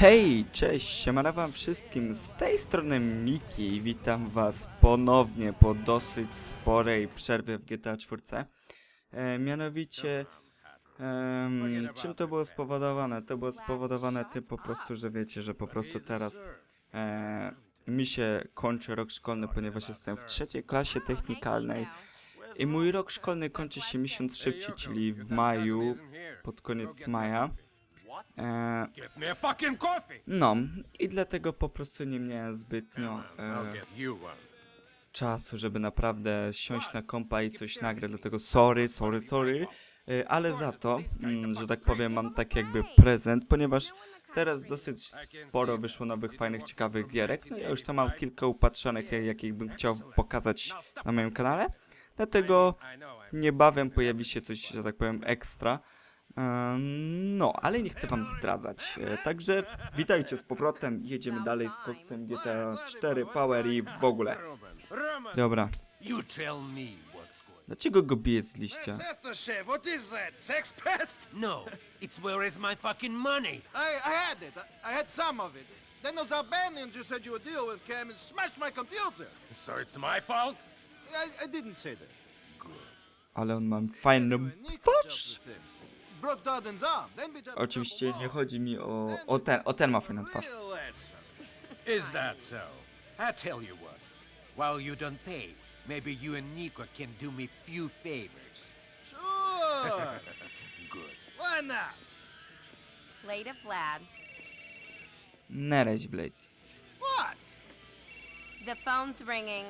Hej, cześć, siemana wam wszystkim, z tej strony Miki i witam was ponownie po dosyć sporej przerwie w GTA 4. E, mianowicie, em, czym to było spowodowane? To było spowodowane tym po prostu, że wiecie, że po prostu teraz e, mi się kończy rok szkolny, ponieważ jestem w trzeciej klasie technikalnej i mój rok szkolny kończy się miesiąc szybciej, czyli w maju, pod koniec maja. E, no, i dlatego po prostu nie miałem zbytnio e, czasu, żeby naprawdę siąść na kompa i coś nagrać, dlatego sorry, sorry, sorry, e, ale za to, mm, że tak powiem, mam tak jakby prezent, ponieważ teraz dosyć sporo wyszło nowych, fajnych, ciekawych gierek, no ja już tam mam kilka upatrzonych, e, jakich bym chciał pokazać na moim kanale, dlatego niebawem pojawi się coś, że tak powiem, ekstra. No, ale nie chcę wam zdradzać. E, Także witajcie z powrotem. Jedziemy dalej z koksem GTA 4 Power i w ogóle. Dobra. Dlaczego go bije z liścia? No, it's where is my fucking money? I, I had it. I, had some of it. Then those Albanians you said you would deal with came and smashed my computer. So it's my fault? I, I didn't say that. Ale on ma Nico twarz. Jumped the thing. Broke Darden's arm. Then beat up the Oczywiście nie chodzi mi o, Then o we ten, o ten ma took fajną twarz. Is that so? I tell you what. While you don't pay, maybe you and Nico can do me few favors. Sure. Good. Why not? Later, Vlad. Nereś, Blade. What? The phone's ringing.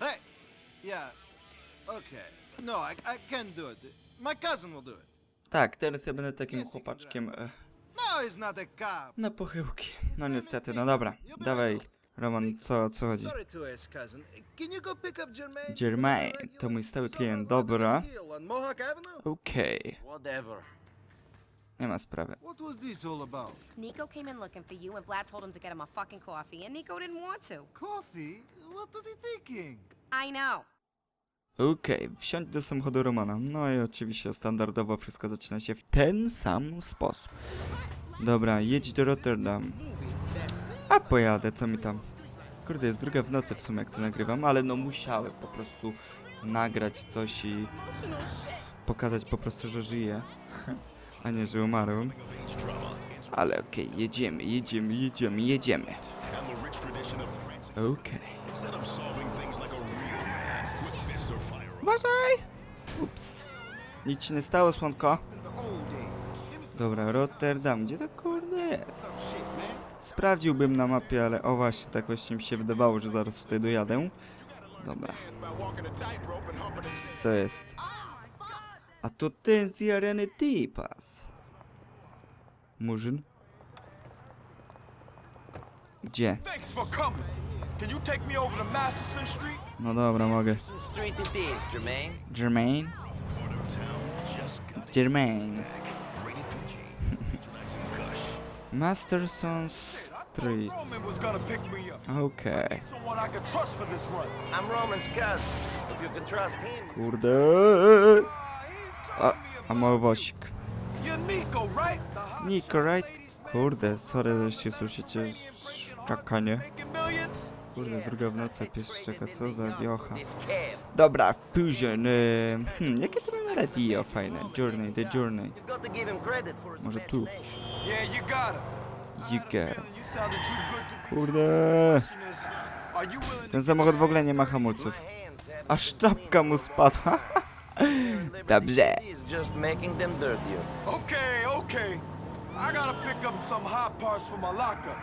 Hey. Yeah. Okay. No, I, I can't do it. My cousin will do it. Tak, teraz ja będę takim chłopaczkiem e, No, he's not a cop. na pochyłki. No niestety, no dobra. Dawaj, Roman, co, co chodzi? Sorry to ask, cousin. Can you go pick up Jermaine? Jermaine, to mój stały klient, dobra. On Mohawk Avenue? Okej, Whatever. nie ma sprawy. What was this all about? Nico came in looking for you, and Vlad told him to get him a fucking coffee, and Nico didn't want to. Coffee? What was he thinking? I know. Okej, wsiądź do samochodu Romana. No i oczywiście standardowo wszystko zaczyna się w ten sam sposób. Dobra, jedź do Rotterdam. A pojadę, co mi tam? Kurde, jest druga w nocy w sumie jak to nagrywam, ale no musiałem po prostu nagrać coś i pokazać po prostu, że żyję, a nie, że umarłem. Ale okej, jedziemy, jedziemy, jedziemy, jedziemy. Okej. Uważaj! Ups. Nic się nie stało, słonko. Dobra, Rotterdam. Gdzie to kurde jest? Sprawdziłbym na mapie, ale o właśnie, tak właśnie mi się wydawało, że zaraz tutaj dojadę. Dobra. Co jest? A to ten z areny. Murzyn? Gdzie? Thanks for coming. Can you take me over to Masterson Street? No dobra, mogę. Jermaine. Jermaine? Jermaine. Masterson Street. Okej. Him. Kurde. Ah, A, a małowosik. You're Nico, right? Kurde, sorry, że się słyszycie szczekanie. Kurde, druga w nocy pies szczeka, co za wiocha. Dobra, Fusion. y, Hmm, jakie to mamy radio fajne? Journey, The Journey. Him Może tu. Yeah, you got it. You get. You sounded too good to be Kurde. Question is, Are you willing to Ten samochód w ogóle nie ma hamulców. Aż czapka mu spadła. Dobrze. is just making them dirtier. Okay, okay. I gotta pick up some hot parts for my lockup.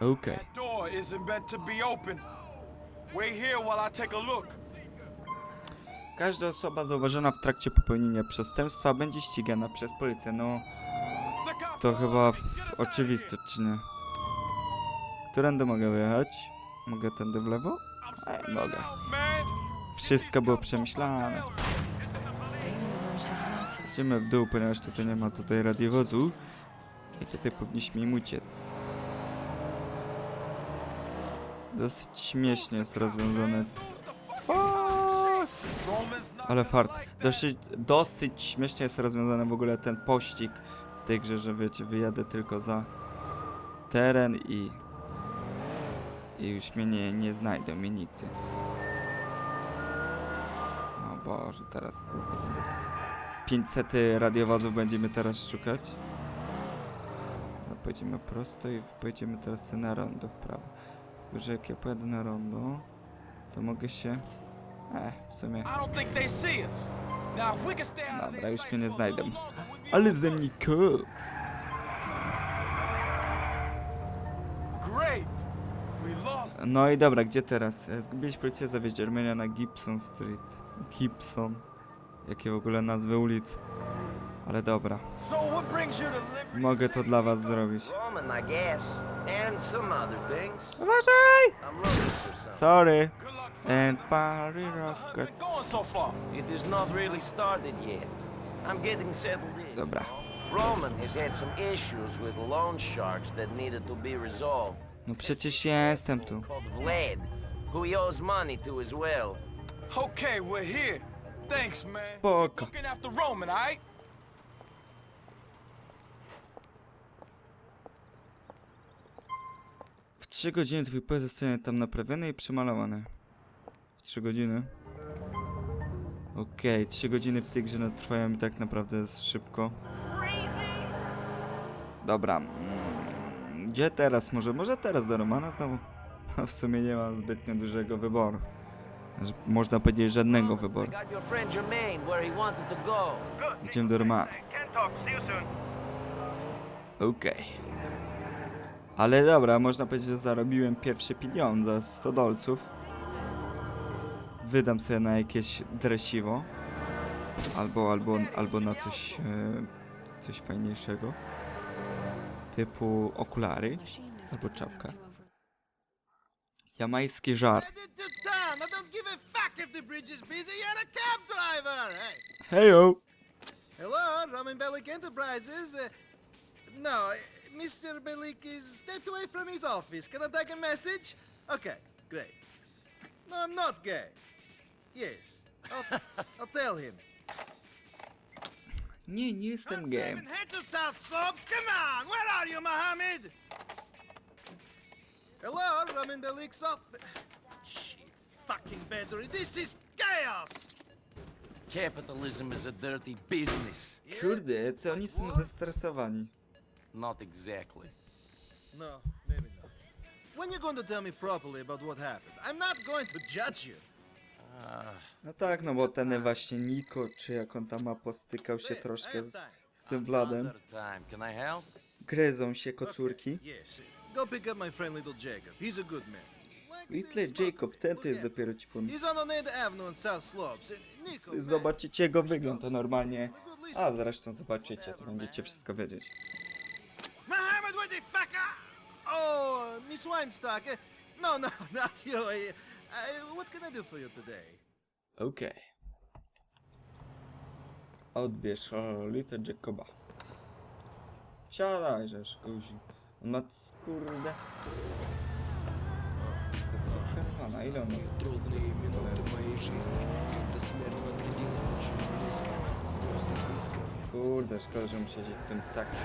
Okej. Door isn't meant to be open. Wait here while I take a look. Każda osoba zauważona w trakcie popełnienia przestępstwa będzie ścigana przez policję. No, to chyba oczywiste, czy nie? Którędy mogę wyjechać? Mogę tędy w lewo? Ej, mogę. Wszystko było przemyślane. Idziemy w dół, ponieważ tutaj nie ma tutaj radiowozu. I tutaj powinniśmy im uciec. Dosyć śmiesznie jest rozwiązane. Ale fart. Dosyć, dosyć śmiesznie jest rozwiązany w ogóle ten pościg w tej grze, że wiecie, wyjadę tylko za teren i... I już mnie nie, nie znajdą mnie nigdy. O Boże, teraz kurde będę... 500 radiowozów będziemy teraz szukać. No, pojedziemy prosto i pojedziemy teraz na rondo w prawo. Tylko, że jak ja pojadę na rondo, to mogę się... Eh, w sumie... Dobra, już mnie nie be Ale ze mnie lost. No i dobra, gdzie teraz? E, Zgubiłeś policję zawieźć Germania na Gibson Street. Gibson. Jakie w ogóle nazwy ulic. Ale dobra, mogę to dla was zrobić. Uważaj! Sorry. And party rocket. been going so far? It has not really started yet. I'm getting settled in. Dobra. Roman has had some issues with loan sharks that needed to be resolved. No przecież jestem tu. Called Vlad, who he owes money to as well. Okay, we're here. Thanks, man. Spoko. Looking after Roman, all right? W 3 godziny twój pojazd zostanie tam naprawiony i przemalowany. W 3 godziny. Okej, 3 godziny w tej grze no, trwają mi tak naprawdę szybko. Dobra. mm, Gdzie teraz? Może, może teraz do Romana znowu? No w sumie nie mam zbytnio dużego wyboru. Można powiedzieć żadnego I wyboru. Idziemy do Romana. Okej. Ale dobra, można powiedzieć, że zarobiłem pierwsze pieniądze, 100 dolców. Wydam sobie na jakieś dresiwo. Albo, albo, albo na coś, e, coś fajniejszego. Typu okulary. Albo czapka. Jamański żart. Headed to town. I don't give a fuck if the bridge is busy. You're a cab driver. Hey. Hejo! Hello, Roman Bellic Enterprises. Uh, no, Mr. Belik is stepped away from his office. Can I take a message? Okay, great. No, I'm not gay. Yes, I'll, I'll tell him. Nie, nie jestem gejem. Seven, head to South Slopes. Come on, where are you, Mohammed? Hello, Roman Belik's office. Shit, fucking battery. This is chaos. Capitalism is a dirty business. Kurde, co oni są zestresowani? Not exactly. No, maybe not. When you going to tell me properly about what happened? I'm not going to judge you. No tak, no bo ten właśnie Niko, czy jak on tam ma, postykał się troszkę z, z tym Wladem. Another time. Can I help? Gryzą się kocurki. Yes, go pick up my friend little Jacob. He's a good man. Little. Jacob, ten to jest dopiero ćpun. He's on Oneida Avenue in South Slopes. And Nico, man, Zobaczycie jego wygląd, to normalnie. A zresztą zobaczycie, to będziecie wszystko wiedzieć. Ah? Oh, Miss Weinstock. uh, No, no, not you. Uh, uh, what can I do for you today? Okej. Odbierz Little Jacoba. Wsiadaj, żeż, kuzi. On ma. Taksówka rwana, ile on ma? Kurde, szkoda, że muszę siedzieć tym taksi.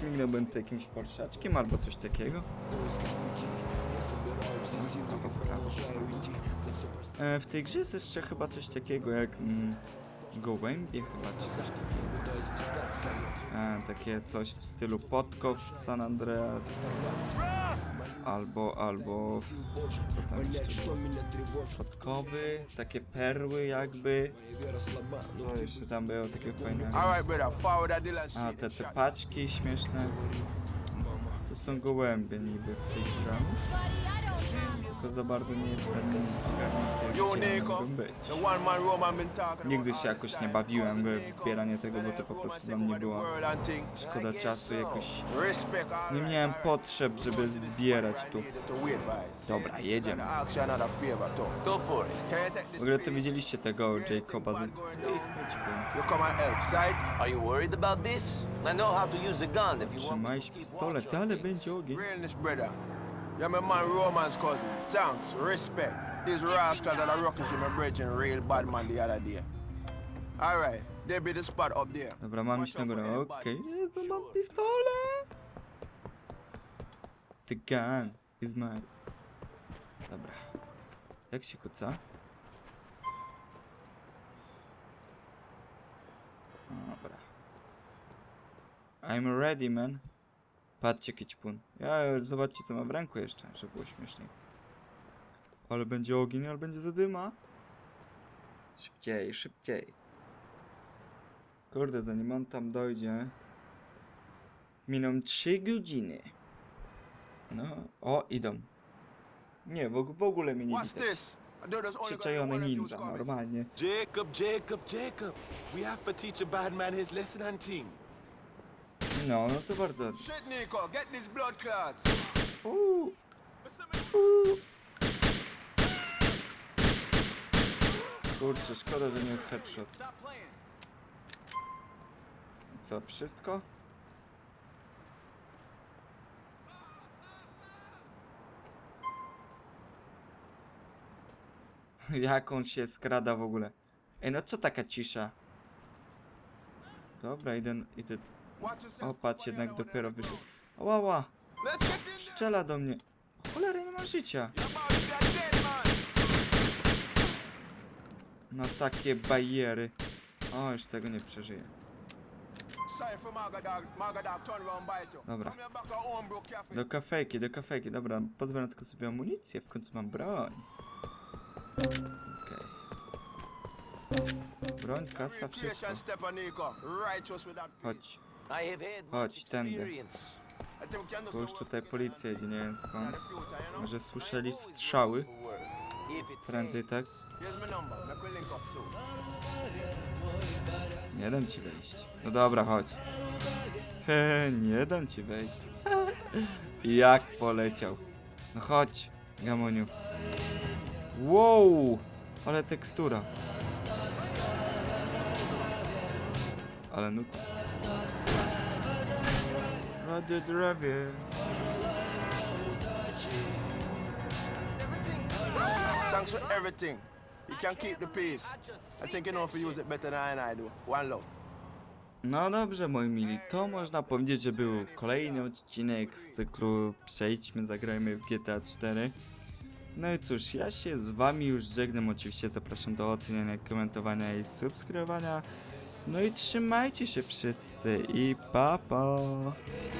Śmignąłbym tu jakimś porszaczkiem albo coś takiego. E, w tej grze jest jeszcze chyba coś takiego jak mm, gołębie chyba, czy coś takiego. E, takie coś w stylu podkow z San Andreas. Albo, albo... Podkowy, takie perły jakby. Co jeszcze tam było deal and A, te, te paczki śmieszne. To są gołębie niby w tej grze. Tylko za bardzo nie jestem ogarnięty, mogą być. The one man Roman been talking Nigdy się jakoś nie bawiłem w zbieranie tego, bo to po prostu dla mnie była szkoda czasu jakoś. Nie miałem potrzeb, żeby zbierać tu. Dobra, jedziemy. W ogóle to widzieliście tego Jacoba, to jest You come and help, sight? Are you worried about this? I know how to use a gun if you want me Trzymałeś to keep pistolet, ale będzie ogień. Brother. You're my man Roman's cousin. Thanks, respect. This rascal that I rocked with my brethren, real bad man the other day. Alright, there be the spot up there. Dobra, mam iść na górę, okej. bodies. Jezu, mam pistolet! The gun is mine. Dobra. Jak się kuca? Dobra. I'm ready, man. Patrzcie, kićpun. Ja, zobaczcie, co mam w ręku jeszcze, żeby było śmieszniej. Ale będzie ogień, ale będzie zadyma. Szybciej, szybciej. Kurde, zanim on tam dojdzie... Miną 3 godziny. No, o, idą. Nie, w, w ogóle mnie nie widać. Przyczajone ninja, normalnie. Jacob, Jacob, Jacob. We have to teach a bad man his lesson and thing. No, no to bardzo... Shit, Nico, get these blood clots. Uuu. Uuu. Kurczę, szkoda, że nie headshot. Co, wszystko? Jak on się skrada w ogóle? Ej, no co taka cisza? Dobra, idę, idę... O, patrz, jednak dopiero wyszedł. Ała, ała, Let's get in there. strzela do mnie. Cholera, nie ma życia. No takie bariery. O, już tego nie przeżyję. Dobra. Do kafejki, do kafejki. Dobra, pozbieram tylko sobie amunicję, w końcu mam broń. Okej. Broń, kasa, wszystko. Chodź, I have had much Chodź, tędy. bo już tutaj policja jedzie, nie wiem in skąd. Może słyszeli strzały? Prędzej tak. Nie dam ci wejść. No dobra, chodź. He, nie dam ci wejść. Jak poleciał. No chodź, Gamoniu. Wow, ale tekstura. Ale nuta. Rady drewie. Thanks for everything. You can keep the peace. I think you know if you use it better than I do. One love. No dobrze, moi mili, to można powiedzieć, że był kolejny odcinek z cyklu Przejdźmy, zagrajmy w GTA 4. No i cóż, ja się z wami już żegnam, oczywiście zapraszam do oceniania, komentowania i subskrybowania. No i trzymajcie się wszyscy i pa pa!